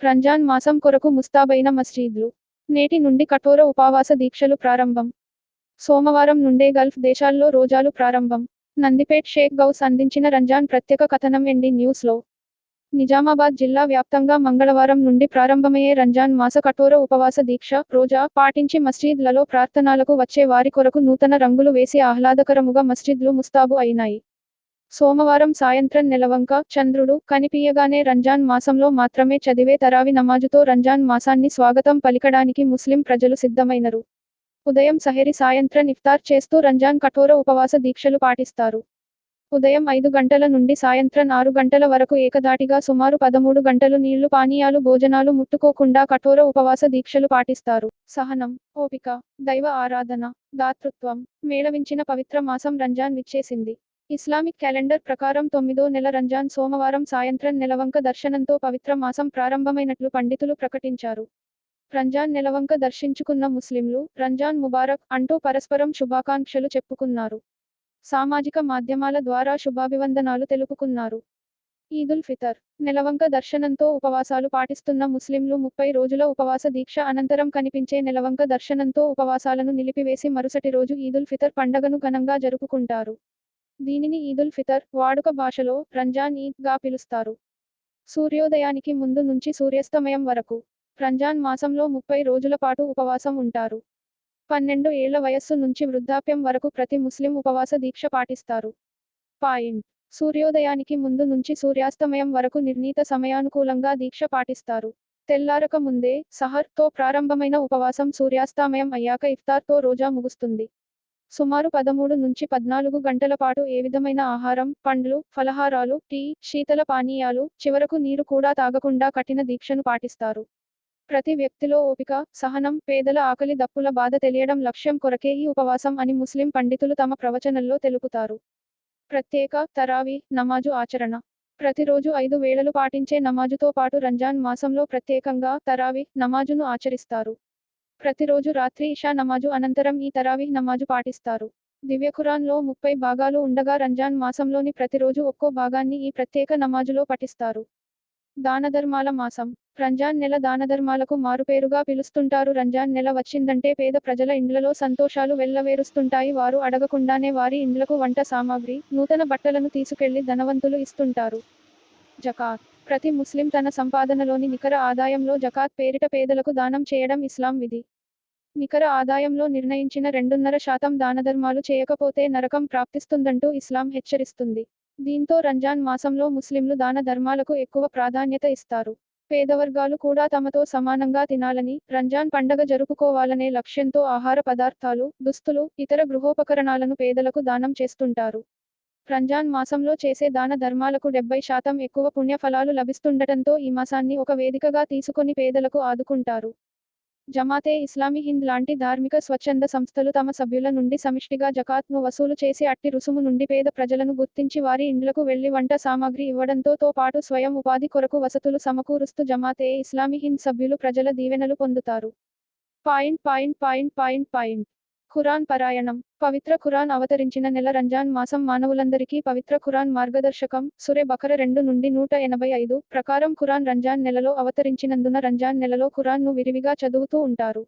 రంజాన్ మాసం కొరకు ముస్తాబైన మస్జీద్లు. నేటి నుండి కఠోర ఉపవాస దీక్షలు ప్రారంభం. సోమవారం నుండే గల్ఫ్ దేశాల్లో రోజాలు ప్రారంభం. నందిపేట్ షేక్ గౌస్ అందించిన రంజాన్ ప్రత్యేక కథనం ఎండి న్యూస్లో. నిజామాబాద్ జిల్లా వ్యాప్తంగా మంగళవారం నుండి ప్రారంభమయ్యే రంజాన్ మాస కఠోర ఉపవాస దీక్ష రోజా పాటించి మస్జీద్లలో ప్రార్థనలకు వచ్చే వారి కొరకు నూతన రంగులు వేసి ఆహ్లాదకరముగా మస్జిద్లు ముస్తాబు అయినాయి. సోమవారం సాయంత్రం నెలవంక చంద్రుడు కనిపియగానే రంజాన్ మాసంలో మాత్రమే చదివే తరావి నమాజుతో రంజాన్ మాసాన్ని స్వాగతం పలికడానికి ముస్లిం ప్రజలు సిద్ధమైనరు. ఉదయం సహరి సాయంత్రం ఇఫ్తార్ చేస్తూ రంజాన్ కఠోర ఉపవాస దీక్షలు పాటిస్తారు. ఉదయం ఐదు గంటల నుండి సాయంత్రం ఆరు గంటల వరకు ఏకదాటిగా సుమారు పదమూడు గంటలు నీళ్ళు పానీయాలు భోజనాలు ముట్టుకోకుండా కఠోర ఉపవాస దీక్షలు పాటిస్తారు. సహనం ఓపిక దైవ ఆరాధన దాతృత్వం మేళవించిన పవిత్ర మాసం రంజాన్ విచ్చేసింది. ఇస్లామిక్ క్యాలెండర్ ప్రకారం తొమ్మిదో నెల రంజాన్ సోమవారం సాయంత్రం నెలవంక దర్శనంతో పవిత్ర మాసం ప్రారంభమైనట్లు పండితులు ప్రకటించారు. రంజాన్ నెలవంక దర్శించుకున్న ముస్లింలు రంజాన్ ముబారక్ అంటూ పరస్పరం శుభాకాంక్షలు చెప్పుకున్నారు. సామాజిక మాధ్యమాల ద్వారా శుభాభివందనాలు తెలుపుకున్నారు. ఈదుల్ ఫితర్ నెలవంక దర్శనంతో ఉపవాసాలు పాటిస్తున్న ముస్లింలు ముప్పై రోజుల ఉపవాస దీక్ష అనంతరం కనిపించే నెలవంక దర్శనంతో ఉపవాసాలను నిలిపివేసి మరుసటి రోజు ఈదుల్ ఫితర్ పండగను ఘనంగా జరుపుకుంటారు. దీనిని ఈదుల్ ఫితర్ వాడుక భాషలో రంజాన్ ఈద్గా పిలుస్తారు. సూర్యోదయానికి ముందు నుంచి సూర్యాస్తమయం వరకు రంజాన్ మాసంలో ముప్పై రోజుల పాటు ఉపవాసం ఉంటారు. పన్నెండు ఏళ్ళ వయస్సు నుంచి వృద్ధాప్యం వరకు ప్రతి ముస్లిం ఉపవాస దీక్ష పాటిస్తారు. పాయింట్. సూర్యోదయానికి ముందు నుంచి సూర్యాస్తమయం వరకు నిర్ణీత సమయానుకూలంగా దీక్ష పాటిస్తారు. తెల్లారక ముందే సహర్తో ప్రారంభమైన ఉపవాసం సూర్యాస్తమయం అయ్యాక ఇఫ్తార్తో రోజా ముగుస్తుంది. సుమారు పదమూడు నుంచి పద్నాలుగు గంటల పాటు ఏ విధమైన ఆహారం పండ్లు ఫలహారాలు టీ శీతల పానీయాలు చివరకు నీరు కూడా తాగకుండా కఠిన దీక్షను పాటిస్తారు. ప్రతి వ్యక్తిలో ఓపిక సహనం పేదల ఆకలి దప్పుల బాధ తెలియడం లక్ష్యం కొరకే ఈ ఉపవాసం అని ముస్లిం పండితులు తమ ప్రవచనల్లో తెలుపుతారు. ప్రత్యేక తరావి నమాజు ఆచరణ. ప్రతిరోజు ఐదు వేళలు పాటించే నమాజుతో పాటు రంజాన్ మాసంలో ప్రత్యేకంగా తరావి నమాజును ఆచరిస్తారు. ప్రతిరోజు రాత్రి ఇషా నమాజు అనంతరం ఈ తరావీహ్ నమాజు పాటిస్తారు. దివ్యఖురాన్లో ముప్పై భాగాలు ఉండగా రంజాన్ మాసంలోని ప్రతిరోజు ఒక్కో భాగాన్ని ఈ ప్రత్యేక నమాజులో పఠిస్తారు. దానధర్మాల మాసం. రంజాన్ నెల దానధర్మాలకు మారుపేరుగా పిలుస్తుంటారు. రంజాన్ నెల వచ్చిందంటే పేద ప్రజల ఇండ్లలో సంతోషాలు వెల్లవేరుస్తుంటాయి వారు అడగకుండానే వారి ఇండ్లకు వంట సామాగ్రి నూతన బట్టలను తీసుకెళ్ళి ధనవంతులు ఇస్తుంటారు. జకాత్. ప్రతి ముస్లిం తన సంపాదనలోని నికర ఆదాయంలో జకాత్ పేరిట పేదలకు దానం చేయడం ఇస్లాం విధి. నికర ఆదాయంలో నిర్ణయించిన రెండున్నర శాతం దానధర్మాలు చేయకపోతే నరకం ప్రాప్తిస్తుందంటూ ఇస్లాం హెచ్చరిస్తుంది. దీంతో రంజాన్ మాసంలో ముస్లింలు దాన ధర్మాలకు ఎక్కువ ప్రాధాన్యత ఇస్తారు. పేదవర్గాలు కూడా తమతో సమానంగా తినాలని రంజాన్ పండగ జరుపుకోవాలనే లక్ష్యంతో ఆహార పదార్థాలు దుస్తులు ఇతర గృహోపకరణాలను పేదలకు దానం చేస్తుంటారు. రంజాన్ మాసంలో చేసే దాన ధర్మాలకు డెబ్బై శాతం ఎక్కువ పుణ్య ఫలాలు లభిస్తుండటంతో ఈ మాసాన్ని ఒక వేదికగా తీసుకొని పేదలకు ఆదుకుంటారు. జమాతే ఇస్లామీ హింద్ లాంటి ధార్మిక స్వచ్ఛంద సంస్థలు తమ సభ్యుల నుండి సమిష్టిగా జకాత్ను వసూలు చేసి అట్టి రుసుము నుండి పేద ప్రజలను గుర్తించి వారి ఇండ్లకు వెళ్ళి వంట సామాగ్రి ఇవ్వడంతో తో పాటు స్వయం ఉపాధి కొరకు వసతులు సమకూరుస్తూ జమాతే ఇస్లామీ హింద్ సభ్యులు ప్రజల దీవెనలు పొందుతారు. Point point point point point. Quran పారాయణం. పవిత్ర ఖురాన్ అవతరించిన నెల రంజాన్ మాసం మానవులందరికీ పవిత్ర ఖురాన్ మార్గదర్శకం. సురే బకర రెండు నుండి నూట ఎనభై ఐదు ప్రకారం ఖురాన్ రంజాన్ నెలలో అవతరించినందున రంజాన్ నెలలో ఖురాన్ను విరివిగా చదువుతూ ఉంటారు.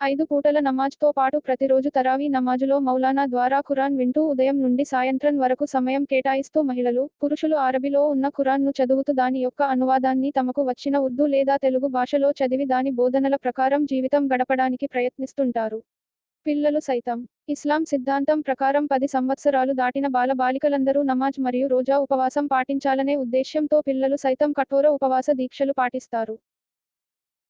ఐదు పూటల నమాజ్తో పాటు ప్రతిరోజు తరావీ నమాజులో మౌలానా ద్వారా ఖురాన్ వింటూ ఉదయం నుండి సాయంత్రం వరకు సమయం కేటాయిస్తూ మహిళలు పురుషులు అరబీలో ఉన్న ఖురాన్ను చదువుతూ దాని యొక్క అనువాదాన్ని తమకు వచ్చిన ఉర్దూ లేదా తెలుగు భాషలో చదివి దాని బోధనల ప్రకారం జీవితం గడపడానికి ప్రయత్నిస్తుంటారు. పిల్లలు సైతం. ఇస్లాం సిద్ధాంతం ప్రకారం పది సంవత్సరాలు దాటిన బాల బాలికలందరూ నమాజ్ మరియు రోజా ఉపవాసం పాటించాలనే ఉద్దేశ్యంతో పిల్లలు సైతం కఠోర ఉపవాస దీక్షలు పాటిస్తారు.